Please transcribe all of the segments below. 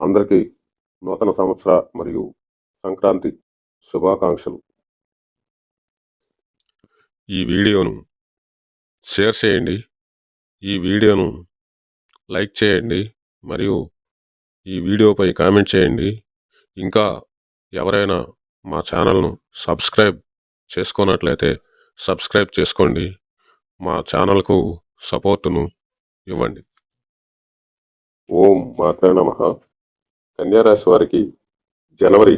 అందరికీ నూతన సంవత్సర మరియు సంక్రాంతి శుభాకాంక్షలు. ఈ వీడియోను షేర్ చేయండి. ఈ వీడియోను లైక్ చేయండి మరియు ఈ వీడియోపై కామెంట్ చేయండి. ఇంకా ఎవరైనా మా ఛానల్ను సబ్స్క్రైబ్ చేసుకున్నట్లయితే సబ్స్క్రైబ్ చేసుకోండి. మా ఛానల్కు సపోర్టును ఇవ్వండి. ఓం మాత్రే నమ. కన్యారాశి వారికి జనవరి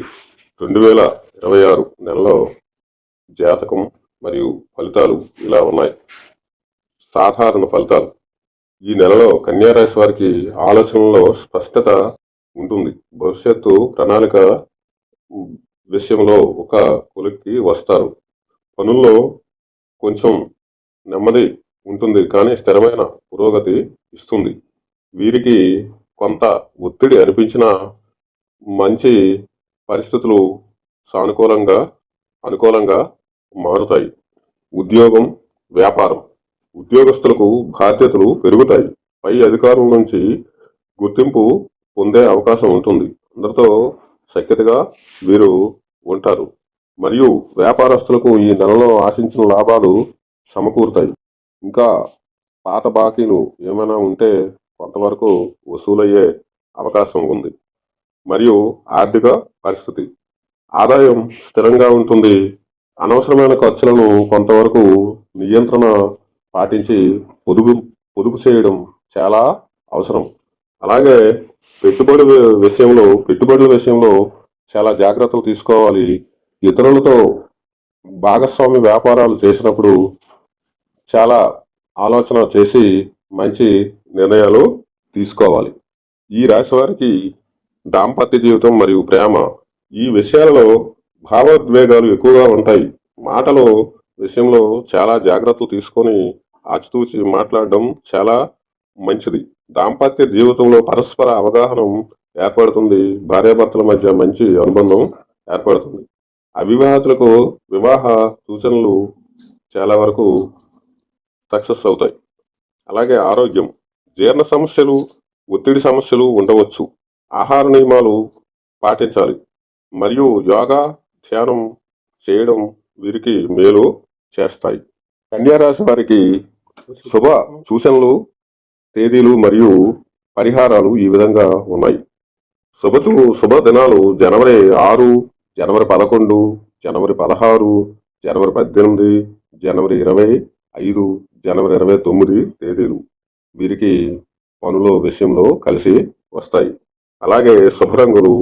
రెండు వేల ఇరవై ఆరు నెలలో జాతకం మరియు ఫలితాలు ఇలా ఉన్నాయి. సాధారణ ఫలితాలు. ఈ నెలలో కన్యారాశి వారికి ఆలోచనలో స్పష్టత ఉంటుంది. భవిష్యత్తు ప్రణాళిక విషయంలో ఒక కొలిక్కి వస్తారు. పనుల్లో కొంచెం నెమ్మది ఉంటుంది కానీ స్థిరమైన పురోగతి ఇస్తుంది. వీరికి కొంత ఒత్తిడి అనిపించిన మంచి పరిస్థితులు సానుకూలంగా అనుకూలంగా మారుతాయి. ఉద్యోగం వ్యాపారం. ఉద్యోగస్తులకు బాధ్యతలు పెరుగుతాయి. పై అధికారుల నుంచి గుర్తింపు పొందే అవకాశం ఉంటుంది. అందరితో సఖ్యతగా వీరు ఉంటారు. మరియు వ్యాపారస్తులకు ఈ నెలలో ఆశించిన లాభాలు సమకూరుతాయి. ఇంకా పాత బాకీలు ఏమైనా ఉంటే కొంతవరకు వసూలయ్యే అవకాశం ఉంది. మరియు ఆర్థిక పరిస్థితి. ఆదాయం స్థిరంగా ఉంటుంది. అనవసరమైన ఖర్చులను కొంతవరకు నియంత్రణ పాటించి పొదుపు పొదుపు చేయడం చాలా అవసరం. అలాగే పెట్టుబడి విషయంలో పెట్టుబడుల విషయంలో చాలా జాగ్రత్తలు తీసుకోవాలి. ఇతరులతో భాగస్వామి వ్యాపారాలు చేసినప్పుడు చాలా ఆలోచన చేసి మంచి నిర్ణయాలు తీసుకోవాలి. ఈ రాశి వారికి దాంపత్య జీవితం మరియు ప్రేమ ఈ విషయాలలో భావోద్వేగాలు ఎక్కువగా ఉంటాయి. మాటలు విషయంలో చాలా జాగ్రత్తలు తీసుకొని ఆచితూచి మాట్లాడడం చాలా మంచిది. దాంపత్య జీవితంలో పరస్పర అవగాహన ఏర్పడుతుంది. భార్యాభర్తల మధ్య మంచి అనుబంధం ఏర్పడుతుంది. అవివాహితులకు వివాహ సూచనలు చాలా వరకు సక్సెస్ అవుతాయి. అలాగే ఆరోగ్యం. జీర్ణ సమస్యలు ఒత్తిడి సమస్యలు ఉండవచ్చు. ఆహార నియమాలు పాటించాలి. మరియు యోగా ధ్యానం చేయడం వీరికి మేలు చేస్తాయి. కన్యారాశి వారికి శుభ సూచనలు తేదీలు మరియు పరిహారాలు ఈ విధంగా ఉన్నాయి. శుభ శుభ దినాలు జనవరి ఆరు జనవరి పదకొండు జనవరి పదహారు జనవరి పద్దెనిమిది జనవరి ఇరవై ఐదు జనవరి ఇరవై తొమ్మిది తేదీలు. వీరికి పనుల విషయంలో కలిసి వస్తాయి. అలాగే శుభ రంగులు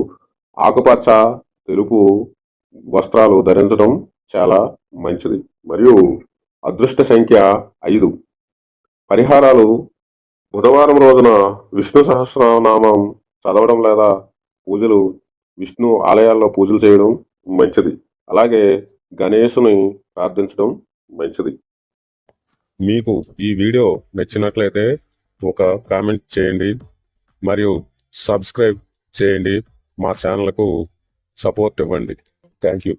ఆకుపచ్చ తెలుపు వస్త్రాలు ధరించడం చాలా మంచిది. మరియు అదృష్ట సంఖ్య ఐదు. పరిహారాలు బుధవారం రోజున విష్ణు సహస్రనామం చదవడం లేదా పూజలు విష్ణు ఆలయాల్లో పూజలు చేయడం మంచిది. అలాగే గణేశుని ప్రార్థించడం మంచిది. మీకు ఈ వీడియో నచ్చినట్లయితే ఒక కామెంట్ చేయండి మరియు సబ్స్క్రైబ్ చేయండి. మా ఛానల్కు సపోర్ట్ ఇవ్వండి. Thank you.